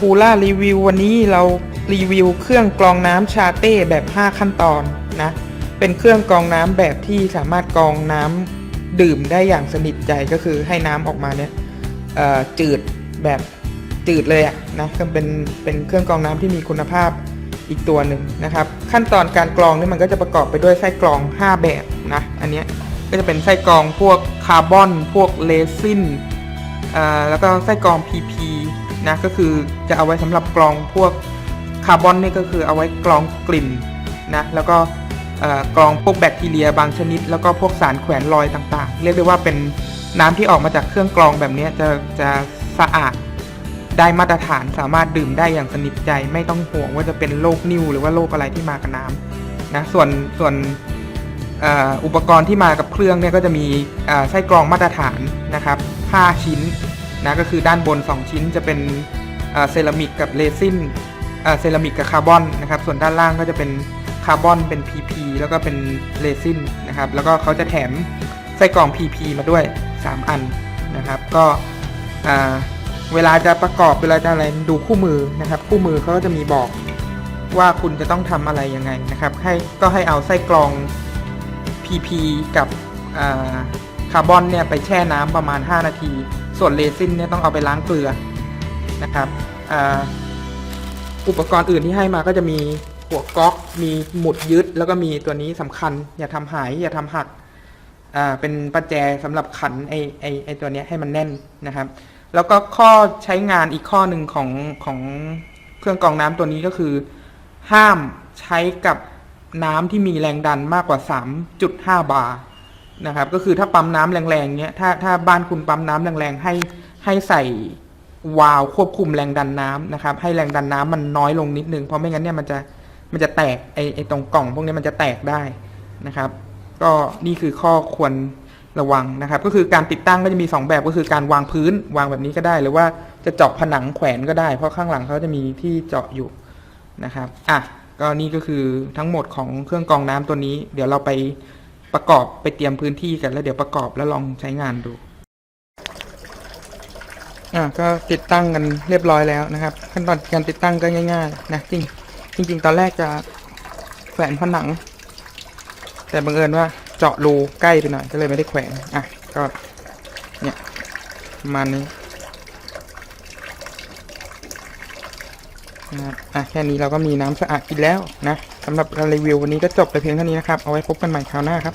ฮูล่ารีวิววันนี้เรารีวิวเครื่องกรองน้ำชาเต้แบบ 5 ขั้นตอนนะ เป็นเครื่องกรองน้ำแบบที่สามารถกรองน้ำดื่มได้อย่างสนิทใจก็คือให้น้ำออกมาเนี่ยจืดแบบจืดเลยอะนะก็เป็นเป็นเครื่องกรองน้ำที่มีคุณภาพอีกตัวหนึ่งนะครับ ขั้นตอนการกรองนี่มันก็จะประกอบไปด้วยไส้กรอง 5 แบบนะอันนี้ก็จะเป็นไส้กรองพวกคาร์บอน พวกเลซินแล้วก็ไส้กรอง PP นะก็คือจะเอาไว้สำหรับกรองพวกคาร์บอนนี่ก็คือเอาไว้กรองกลิ่นนะแล้วก็กรองพวกแบคทีเรียบางชนิด แล้วก็พวกสารแขวนลอยต่างๆ เรียกได้ว่าเป็นน้ำที่ออกมาจากเครื่องกรองแบบนี้จะจะสะอาดได้มาตรฐานสามารถดื่มได้อย่างสนิทใจ ไม่ต้องห่วงว่าจะเป็นโรคนิ่วหรือว่าโรคอะไรที่มากับน้ำนะส่วนส่วนอุปกรณ์ที่มากับเครื่องเนี่ยก็จะมีไส้กรองมาตรฐานนะครับ 5 ชิ้น นะก็คือด้านบน 2 ชิ้นจะเป็นเซรามิกกับเรซินเซรามิกกับคาร์บอนนะครับส่วนด้านล่างก็จะเป็นคาร์บอนเป็น PP แล้วก็เป็นเรซินนะครับแล้วก็เขาจะแถมไส้กรอง PP มาด้วย 3 อันนะครับก็เวลาจะประกอบเวลาจะอะไรดูคู่มือนะครับ คู่มือเขาก็จะมีบอกว่าคุณจะต้องทำอะไรยังไงนะครับให้ก็ให้เอาไส้กรอง PP กับคาร์บอนเนี่ยไปแช่น้ำประมาณ 5 นาที ส่วนเรซินเนี่ยต้องเอาไปล้างเกลือนะครับอ,อุปกรณ์อื่นที่ให้มาก็จะมีหัวก๊อก มีหมุดยึด แล้วก็มีตัวนี้สำคัญ อย่าทำหาย อย่าทำหักอ่าเป็นประแจสำหรับขันไอไอไอตัวนี้ให้มันแน่นนะครับ แล้วก็ข้อใช้งานอีกข้อหนึ่งของของเครื่องกรองน้ำตัวนี้ก็คือ ห้ามใช้กับน้ำที่มีแรงดันมากกว่า 3.5 บาร์ นะครับ ก็คือถ้าปั๊มน้ำแรงๆเนี้ยถ้าถ้าบ้านคุณปั๊มน้ำแรงๆให้ให้ใส่วาล์วควบคุมแรงดันน้ำนะครับ ให้แรงดันน้ำมันน้อยลงนิดนึงเพราะไม่งั้นเนี่ยมันจะมันจะแตกไอไอตรงกล่อง พวกนี้มันจะแตกได้นะครับ ก็นี่คือข้อควรระวังนะครับ ก็คือการติดตั้งก็จะมี 2 แบบก็คือการวางพื้นวางแบบนี้ก็ได้ หรือว่าจะเจาะผนังแขวนก็ได้ เพราะข้างหลังเขาจะมีที่เจาะอยู่นะครับอะก็นี่ก็คือทั้งหมดของเครื่องกรองน้ำตัวนี้ เดี๋ยวเราไป ประกอบไปเตรียมพื้นที่กันแล้วเดี๋ยวประกอบแล้วลองใช้งานดู อะก็ติดตั้งกันเรียบร้อยแล้วนะครับ ขั้นตอนการติดตั้งก็ง่าย ๆ นะจริงจริง ๆ ตอนแรกจะแขวนผนัง แต่บังเอิญว่าเจาะรูใกล้ไปหน่อยก็เลยไม่ได้แขวนอะก็เนี่ยประมาณนี้ นะครับอะแค่นี้เราก็มีน้ำสะอาดกินแล้วนะสำหรับการรีวิววันนี้ก็จบไปเพียงเท่านี้นะครับ เอาไว้พบกันใหม่คราวหน้าครับ